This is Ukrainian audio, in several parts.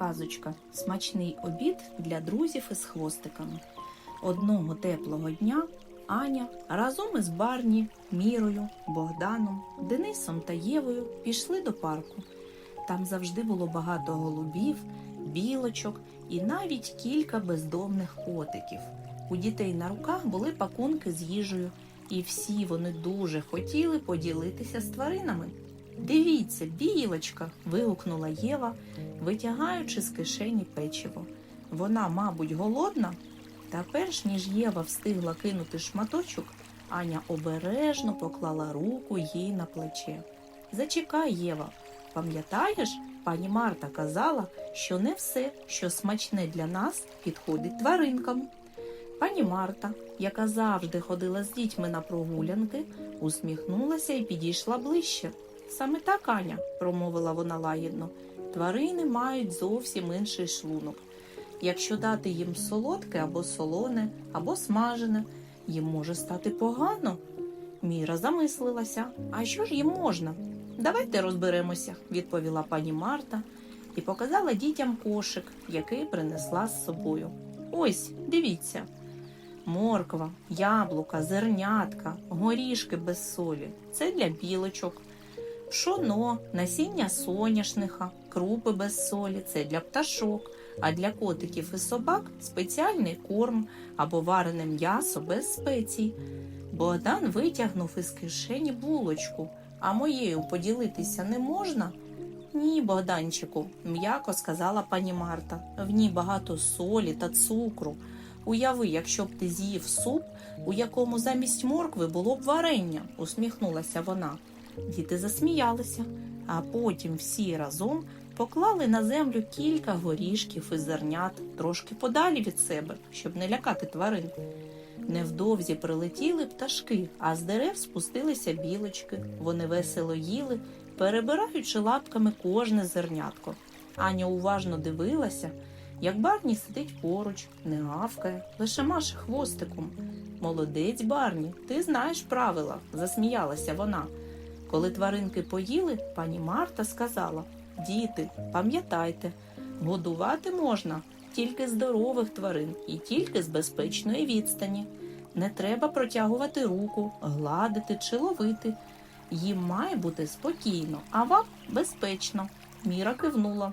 казочка Смачний обід для друзів із хвостиками. Одного теплого дня Аня разом із Барні, Мірою, Богданом, Денисом та Євою пішли до парку. Там завжди було багато голубів, білочок і навіть кілька бездомних котиків. У дітей на руках були пакунки з їжею, і всі вони дуже хотіли поділитися з тваринами. Дивіться, білочка. вигукнула Єва, витягаючи з кишені печиво. Вона, мабуть, голодна. Та перш ніж Єва встигла кинути шматочок, Аня обережно поклала руку їй на плече. Зачекай, Єва, пам'ятаєш, пані Марта казала, що не все, що смачне для нас, підходить тваринкам. Пані Марта, яка завжди ходила з дітьми на прогулянки, усміхнулася і підійшла ближче. Саме так, Аня, промовила вона лагідно, тварини мають зовсім інший шлунок. Якщо дати їм солодке або солоне, або смажене, їм може стати погано. Міра замислилася. А що ж їм можна? Давайте розберемося, відповіла пані Марта і показала дітям кошик, який принесла з собою. Ось, дивіться. Морква, яблука, зернятка, горішки без солі це для білочок. Пшоно, насіння соняшника, крупи без солі це для пташок, а для котиків і собак спеціальний корм або варене м'ясо без спецій. Богдан витягнув із кишені булочку, а моєю поділитися не можна? Ні, Богданчику, м'яко сказала пані Марта. В ній багато солі та цукру. Уяви, якщо б ти з'їв суп, у якому замість моркви було б варення, усміхнулася вона. Діти засміялися, а потім всі разом поклали на землю кілька горішків і зернят трошки подалі від себе, щоб не лякати тварин. Невдовзі прилетіли пташки, а з дерев спустилися білочки. Вони весело їли, перебираючи лапками кожне зернятко. Аня уважно дивилася, як Барні сидить поруч, не гавкає, лише маше хвостиком. Молодець, Барні, ти знаєш правила, засміялася вона. Коли тваринки поїли, пані Марта сказала Діти, пам'ятайте, годувати можна тільки здорових тварин і тільки з безпечної відстані. Не треба протягувати руку, гладити чи ловити. Їм має бути спокійно, а вам безпечно. Міра кивнула.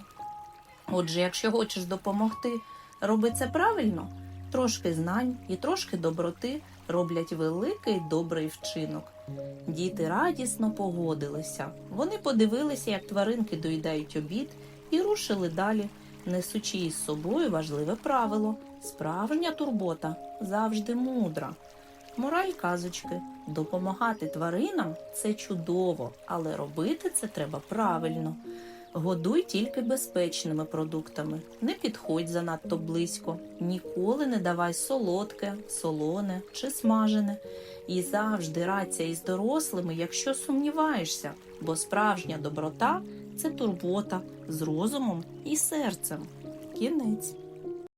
Отже, якщо хочеш допомогти, роби це правильно. Трошки знань і трошки доброти роблять великий добрий вчинок. Діти радісно погодилися. Вони подивилися, як тваринки доїдають обід, і рушили далі, несучи із собою важливе правило справжня турбота завжди мудра. Мораль казочки допомагати тваринам це чудово, але робити це треба правильно. Годуй тільки безпечними продуктами, не підходь занадто близько, ніколи не давай солодке, солоне чи смажене. І завжди радься із дорослими, якщо сумніваєшся, бо справжня доброта це турбота з розумом і серцем. Кінець.